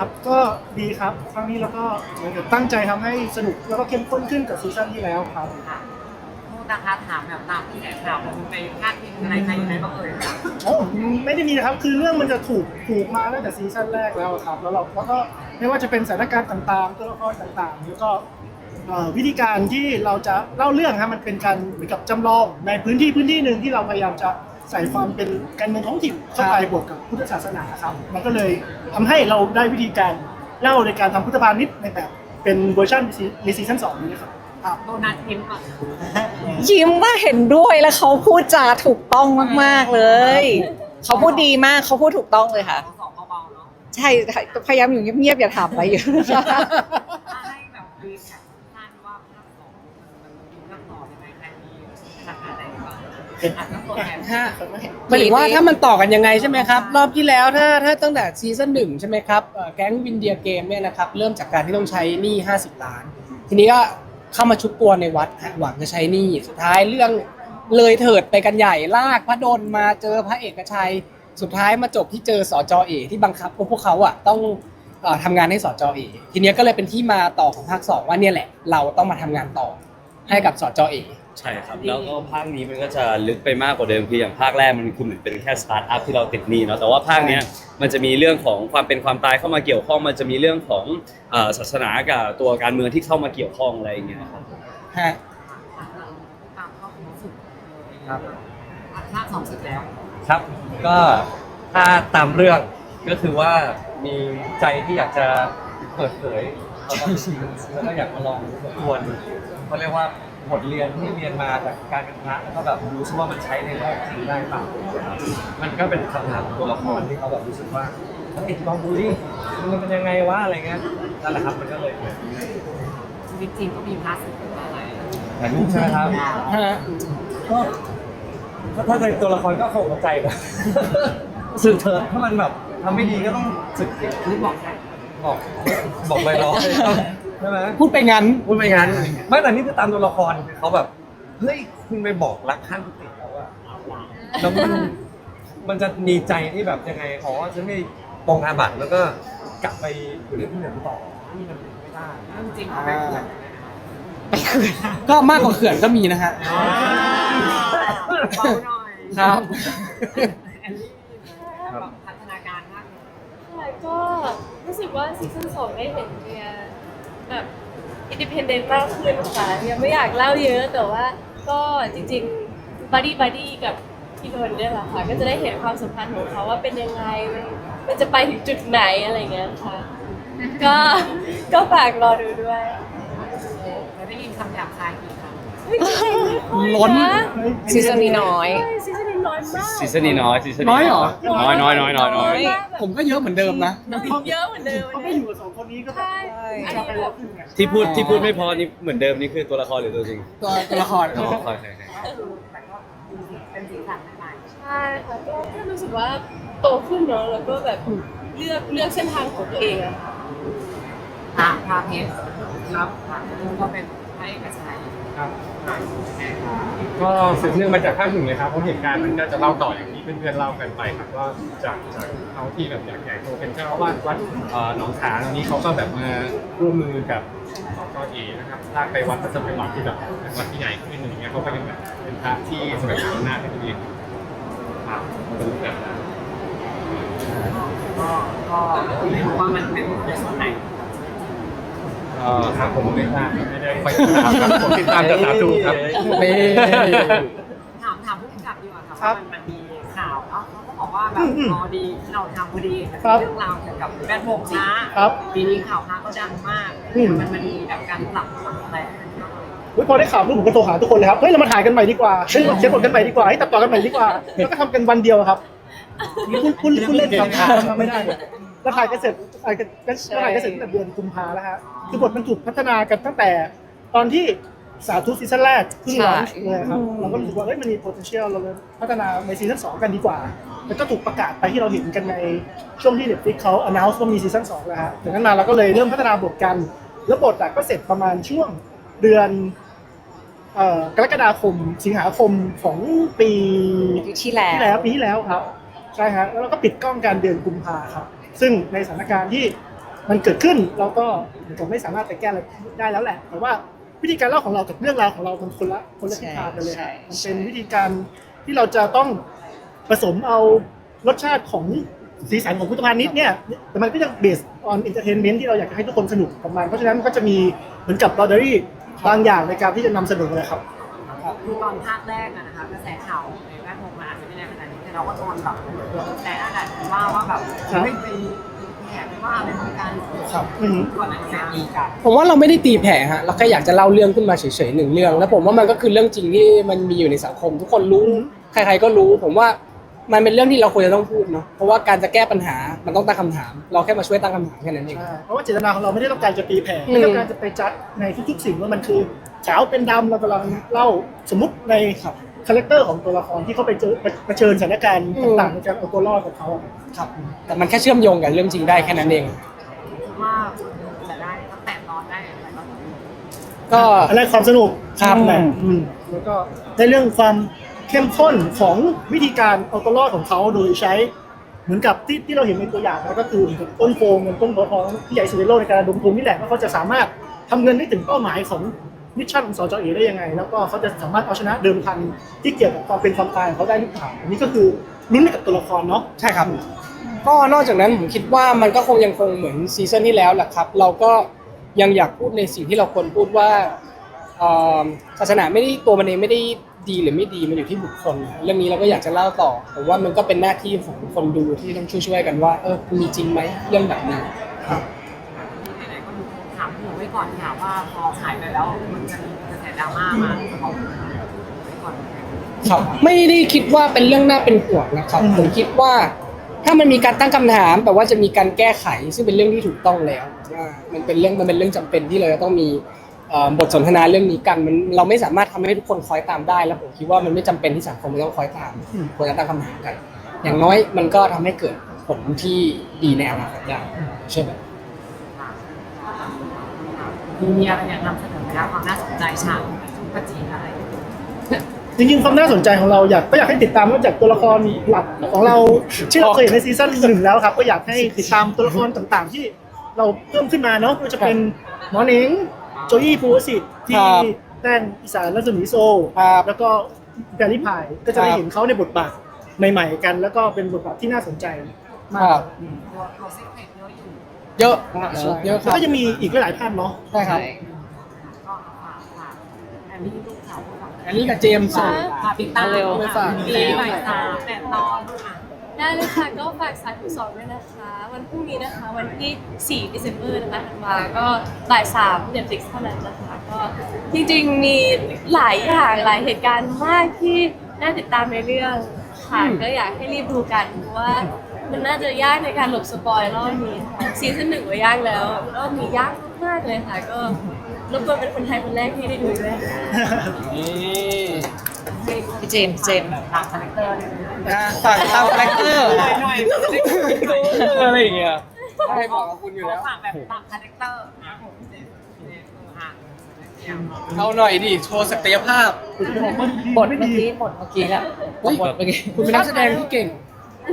ครับก็ดีครับครั้งนี้เราก็เหมือนกับตั้งใจทำให้สนุกแล้วก็เข้มข้นขึ้นกับซีซั่นที่แล้วครับ ค่ะโทษนะคะถามแบบตามที่แหล่งข่าวผมไปพาดพิงอะไรใครยังไงบ้างเอ่ยคะโอ้ไม่ได้มีนะครับคือเรื่องมันจะถูกถูกมาตั้งแต่ซีซั่นแรกแล้วครับ แล้วเราแล้วก็ไม่ว่าจะเป็นสถานการณ์ต่างๆตัวละครต่างๆแล้วก็เอ่อวิธีการที่เราจะเล่าเรื่องครับมันเป็นการเหมือนกับจำลองในพื้นที่พื้นที่หนึ่งที่เราพยายามจะ ใส่ความเป็นการเมืองท้องถิ่นเข้าไปบวกกับพุทธศาสนาครับ มันก็เลยทำให้เราได้วิธีการเล่าในการทำพุทธพาณิชย์ในแบบเป็นเวอร์ชันในซีซั่นสองนี้ครับครับโดนัทยิ้มก่อนยิ้มว่าเห็นด้วยแล้วเขาพูดจาถูกต้องมาก ๆ เลย เขาพูดดีมากเขาพูดถูกต้องเลยค่ะข้อสอบเบาๆเนาะใช่พยายามอยู่เงียบๆอย่าถามอะไรเยอะ ฮะหมายถึงว่าถ้ามันต่อกันยังไงใช่ไหมครับ รอบที่แล้วถ้าถ้าตั้งแต่ซีซั่นหนึ่งใช่ไหมครับเอ่อแก๊งวินเดียเกมเนี่ยนะครับเริ่มจากการที่ต้องใช้หนี้50 ล้าน ทีนี้ก็เข้ามาชุบตัวในวัดฮะหวังจะใช้หนี้สุดท้ายเรื่องเลยเถิดไปกันใหญ่ลากพระดลมาเจอพระเอกชัย สุดท้ายมาจบที่เจอสจเอที่บังคับพวกเขาอะต้องเอ่อทำงานให้สจเอทีเนี้ยก็เลยเป็นที่มาต่อของภาคสองว่าเนี่ยแหละ เราต้องมาทำงานต่อให้กับสจเอ ใช่ครับ แล้วก็ภาคนี้มันก็จะลึกไปมากกว่าเดิมคืออย่างภาคแรกมันคือเหมือนเป็นแค่สตาร์ทอัพที่เราติดหนี้เนาะแต่ว่าภาคเนี้ยมันจะมีเรื่องของความเป็นความตายเข้ามาเกี่ยวข้อง มันจะมีเรื่องของเอ่อศาสนากับตัวการเมืองที่เข้ามาเกี่ยวข้องอะไรอย่างเงี้ยครับฮะตามข้อมูลสุดครับภาคสองสุดแล้ว ครับก็ถ้าตามเรื่องก็คือว่ามีใจที่อยากจะเปิดเผยความเป็นจริงแล้วก็อยากมาลองทบทวนเขาเรียกว่า บทเรียนที่เรียนมาจากการเป็นพระแล้วก็แบบรู้สึกว่ามันใช้ในโลกจริงได้เปล่ามันก็เป็นคำถามของตัวละครที่เขาแบบรู้สึกว่าเฮ้ยลองดูดิมันเป็นยังไงวะอะไรเงี้ยนั่นแหละครับมันก็เลยเกิดชีวิตจริงก็มีพาร์ทสุดอะไรถ่ายรูปใช่ไหมครับฮะก็ก็ถ้าเป็นตัวละครก็คงเข้าใจนะสึกเถอะถ้ามันแบบทำไม่ดีก็ต้องสึกสินี่บอกใครบอกบอกลอยๆ ใช่ไหมพูดไปงั้น พูดไปงั้นไม่แต่นี่คือตามตัวละครเขาแบบเฮ้ยคุณไปบอกรักข้างกุฏิแล้วอะแล้วมันมันจะมีใจที่แบบยังไงอ๋อฉันไม่ปองอาบัติแล้วก็กลับไปอยู่ในที่เหนือต่อที่มันไม่ได้เรื่องจริงของแม่เขื่อนก็มากกว่าเขื่อนก็มีนะฮะเบาหน่อยครับแอลลี่แบบพัฒนาการมากเลยค่ะก็รู้สึกว่าซีซั่นสองได้เห็นเมีย แบบอินดิเพนเดนต์มากขึ้นค่ะยังไม่อยากเล่าเยอะแต่ว่าก็จริงๆบัดดี้บัดดี้กับพี่นนท์เนี่ยแหละค่ะก็จะได้เห็นความสัมพันธ์ของเขาว่าเป็นยังไงมันมันจะไปถึงจุดไหนอะไรเงี้ยค่ะ ก็ก็ฝากรอดูด้วยเคยได้ยินคำหยาบคายกี่ครั้งเฮ้ยจริงๆไม่ค่อยล้นนะซีซั่นนี้น้อย ใช่ซีซั่ นนี้น้อยมากซีซั่นนี้น้อยซีซั่นน้อยเหรอ น้อยน้อยน้อยน้อยน้อยผมก็เยอะเหมือนเดิมนะ เยอะเหมือนเดิมเขาไม่อยู่กับสองคนนี้ก็แบบใช่อันนี้แบบที่พูดที่พูดไม่พอนี่เหมือนเดิมนี่คือตัวละครหรือตัวจริงตัวตัวละครตัวละครใช่แต่ก็เป็นสีสันใหม่ใช่ค่ะก็ก็รู้สึกว่าโตขึ้นเนาะแล้วก็แบบเลือกเลือกเส้นทางของตัวเองอะค่ะพาพาเพชรครับพาเพชรก็เป็น พระเอกชัยครับก็สืบเนื่องมาจากภาคหนึ่งเลยครับเพราะเหตุการณ์มันก็จะเล่าต่ออย่างที่เพื่อนๆเล่ากันไปครับว่าจากจากเขาที่แบบอยากใหญ่โตเป็นเจ้าอาวาสวัดเอ่อหนองขามตอนนี้เขาก็แบบมาร่วมมือกับก็เอนะครับลากไปวัดพระสมเด็จวัดที่แบบเป็นวัดที่ใหญ่ขึ้นอย่างเงี้ยเขาก็ยังแบบเป็นพระที่แสดงอำนาจให้ตัวเองครับเป็นรูปแบบนั้นก็ก็ไม่รู้ว่ามันเป็นในส่วนไหนเอ่อ ครับผมไม่ทราบไม่ได้ไปติดตามครับผมติดตามแต่สาธุครับ นี่ ถามถามผู้กำกับดีกว่าครับว่ามันมันมีข่าวเอ้าเขาก็บอกว่าแบบพอดีที่เราทำพอดีเรื่องราวเกี่ยวกับแวดวงนะครับปีนี้ข่าวพระก็ดังมากอืม มันมันมีแบบการปรับอะไรเฮ้ยพอได้ข่าวปุ๊บผมก็โทรหาทุกคนเลยครับ เฮ้ย เรามาถ่ายกันใหม่ดีกว่าเฮ้ยเขียนบทกันใหม่ดีกว่าให้ตัดต่อกันใหม่ดีกว่า แล้วก็ทำกันวันเดียวครับ คุณคุณคุณเล่นกับทำไม่ได้ แล้วถ่ายกันเสร็จถ่ายกันถ่ายกันเสร็จตั้งแต่เดือนกุมภาแล้วฮะคือบทมันถูกพัฒนากันตั้งแต่ ตอนที่สาธุซีซั่นแรกเพิ่งร้อนเลยครับเราก็รู้สึกว่าเฮ้ยมันมี potential เราเลยพัฒนาในซีซั่นสองกันดีกว่าแล้วก็ถูกประกาศไปที่เราเห็นกันในช่วงที่ Netflix เขา announce ว่ามีซีซั่นสองแล้วฮะจากนั้นมาเราก็เลยเริ่มพัฒนาบทกัน แล้วบทอะก็เสร็จประมาณช่วงเดือนเอ่อกรกฎาคมสิงหาคมของปีที่แล้วที่แล้วปีที่แล้วครับใช่ฮะแล้วเราก็ปิดกล้องการเดือนกุมภาครับ ซึ่งในสถานการณ์ที่มันเกิดขึ้นเราก็ผมไม่สามารถไปแก้อะไรได้แล้วแหละ แต่ว่าวิธีการเล่าของเรากับเรื่องราวของเรามันคนละคนละทิศทางกันเลยใช่มันใช่ เป็นวิธีการที่เราจะต้องผสมเอารสชาติของสีสันของพุทธพาณิชย์เนี่ยแต่มันก็ยังเบสออนอินเตอร์เทนเมนต์ที่เราอยากจะให้ทุกคนสนุกกับมันเพราะฉะนั้นมันก็จะมีเหมือนกับลอเดอรี่บางอย่างในการที่จะนำเสนอเลยครับ คือตอนภาคแรกอะนะคะกระแสข่าวในแวดวงมันอาจจะไม่แรงขนาดนี้แต่ เราก็โดนแบบแต่อาจจะว่าว่าแบบครับไม่เป็นแผนว่าอะไรของการครับอืมก่อนหน้านี้มีกันผมว่าเราไม่ได้ตีแผ่ฮะเราแค่อยากจะเล่าเรื่องขึ้นมาเฉยๆหนึ่งเรื่อง แล้วผมว่ามันก็คือเรื่องจริงที่มันมีอยู่ในสังคม ทุกคนรู้ ใครๆก็รู้ ผมว่ามันเป็นเรื่องที่เราควรจะต้องพูดเนาะเพราะว่าการจะแก้ปัญหามันต้องตั้งคำถาม เราแค่มาช่วยตั้งคำถามแค่นั้นเอง ใช่เพราะว่าเจตนาของเราไม่ได้ต้องการจะตีแผ่อืม ไม่ต้องการจะไปจัดในทุกๆสิ่งว่ามันคือขาวเป็นดำเรากำลังเล่าสมมติใน คาแรคเตอร์ของตัวละครที่เขาไปเจอเผชิญสถานการณ์ต่างๆในการเอาตัวรอดของเขาอะครับ แต่มันแค่เชื่อมโยงกับเรื่องจริงได้แค่นั้นเอง ว่าแต่ได้ตั้งแต่ตอนได้อะไรบ้างก็อันแรกความสนุกครับนั่นแหละอืมแล้วก็ในเรื่องความเข้มข้นของวิธีการเอาตัวรอดของเขาโดยใช้เหมือนกับที่ที่เราเห็นในตัวอย่างนะก็คือเหมือนกับต้นโพงเงินต้นโพทองที่ใหญ่สุดในโลกในการระดมทุนนี่แหละว่าเขาจะสามารถทำเงินได้ถึงเป้าหมายของ มิชชั่นของสจเอได้ยังไง แล้วก็เขาจะสามารถเอาชนะเดิมพันที่เกี่ยวกับความเป็นความตายของเขาได้หรือเปล่าอันนี้ก็คือลุ้นให้กับตัวละครเนาะใช่ครับ ก็นอกจากนั้นผมคิดว่ามันก็คงยังคงเหมือนซีซั่นที่แล้วแหละครับ เราก็ยังอยากพูดในสิ่งที่เราควรพูดว่าเอ่อศาสนาไม่ได้ตัวมันเองไม่ได้ดีหรือไม่ดีมันอยู่ที่บุคคล เรื่องนี้เราก็อยากจะเล่าต่อผมว่ามันก็เป็นหน้าที่ของคนดูที่ต้องช่วยๆกันว่าเออมีจริงไหมเรื่องแบบนี้ไหนๆก็ดูถามหนูไว้ ก่อนค่ะว่าพอขายไปแล้วมันจะมีกระแสดราม่ามาเขาไว้ก่อนครับไม่ได้คิดว่าเป็นเรื่องน่าเป็นห่วงนะครับอืมผมคิดว่าถ้ามันมีการตั้งคำถามแปลว่าจะมีการแก้ไข ซึ่งเป็นเรื่องที่ถูกต้องแล้วว่ามันเป็นเรื่องมันเป็นเรื่องจำเป็นที่เราจะต้องมีเอ่อบทสนทนาเรื่องนี้กันมันเราไม่สามารถทำให้ทุกคนคอยตามได้ แล้วผมคิดว่ามันไม่จำเป็นที่สังคมจะต้องคอยตามควรจะตั้งคำถามกัน อย่างน้อยมันก็ทำให้เกิดผลที่ดีในอนาคตได้ใช่ไหม มีอะไรอยากนำเสนอไหมคะความน่าสนใจฉากชุดประจีนอะไรจริงๆความน่าสนใจของเราอยากก็อยากให้ติดตามนอกจากตัวละครหลักของเราที่เราเคยเห็นในซีซั่นหนึ่งแล้วครับ ก็อยากให้ติดตามตัวละครต่างๆ ที่เราเพิ่มขึ้นมาเนาะไม่ว่าจะเป็นหมอเน้งโจยี่ภูวสิทธิ์ที่ครับแต่งอีสานและสมีโซครับแล้วก็แกรี่พายก็จะได้ครับเห็นเขาในบทบาทใหม่ๆกัน แล้วก็เป็นบทบาทที่น่าสนใจมาครักบตัวตัวซิกเนตเยอะอยู่ เยอะเยอะคแล้วรับก็จะมีอีกหลายๆท่านเนาะใช่ครับก็ฝากฝากอันนี้ลูกสาวผู้ฝากอันนี้กับเจมส์ส่ง ฝากติดตามเร็วค่ะฝาก ปีใหม่สามแปดตอนค่ะได้เลยค่ะก็ฝากสายผู้สอนด้วยนะคะ วันพรุ่งนี้นะคะ วันที่4 December นะคะธันวาก็บ่าย3 Netflix เท่านั้นนะคะก็จริงๆมีหลายอย่างหลายเหตุการณ์มากที่น่าติดตามในเรื่องค่ะก็อยากให้รีบดูกันเพราะว่า มันน่าจะยากในการหลบสปอยรอบนี้ค่ะซีซั่นหนึ่งก็ยากแล้วรอบนี้ยากมากๆเลยค่ะ ก็รบกวนเป็นคนไทยคนแรกที่ได้ดูด้วยค่ะพี่เจมส์เจมส์ตามคาแรคเตอร์เนี่ยนะฝากตามคาแรคเตอร์หน่อยหน่อยอะไรอย่างเงี้ยให้บอกกับคุณอยู่แล้วฝากแบบตามคาแรคเตอร์นะผมเจมส์เจมส์อะเอาหน่อยดิโชว์ศักยภาพบทเมื่อกี้บทเมื่อกี้แล้วเฮ้ยบทเมื่อกี้คุณเป็นนักแสดงที่เก่ง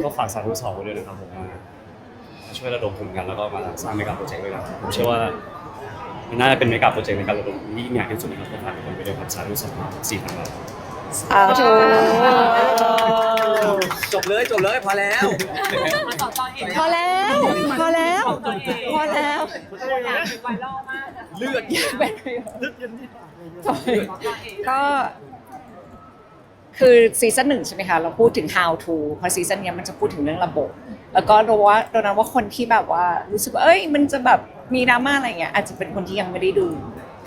ก็ฝากสาธุสองไว้ด้วยนะครับผมมาช่วยระดมทุนกันแล้วก็มาสร้างเมกะโปรเจกต์ด้วยกันผมเชื่อว่ามันน่าจะเป็นเมกะโปรเจกต์ในการระดมทุนที่ยิ่งใหญ่ที่สุดนะครับก็ฝากทุกคนไปด้วยครับสาธุสองสี่พันบาทสาธุจบเลยจบเลยพอแล้วมาต่อต่อเองพอแล้วพอแล้วพอแล้วไวรัลมากเลือดลึกยันที่ปากเลยก็ คือซีซั่นหนึ่งใช่ไหมคะเราพูดถึง how to เพราะซีซั่นนี้มันจะพูดถึงเรื่องระบบ แล้วก็เราว่าเรานั้นว่าคนที่แบบว่ารู้สึกว่าเอ้ยมันจะแบบมีดราม่าอะไรเงี้ยอาจจะเป็นคนที่ยังไม่ได้ดู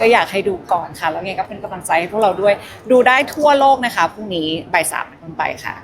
ก็อยากให้ดูก่อนค่ะ แล้วไงก็เป็นกำลังใจให้พวกเราด้วย ดูได้ทั่วโลกนะคะพรุ่งนี้บ่ายสามเป็นต้นไปค่ะ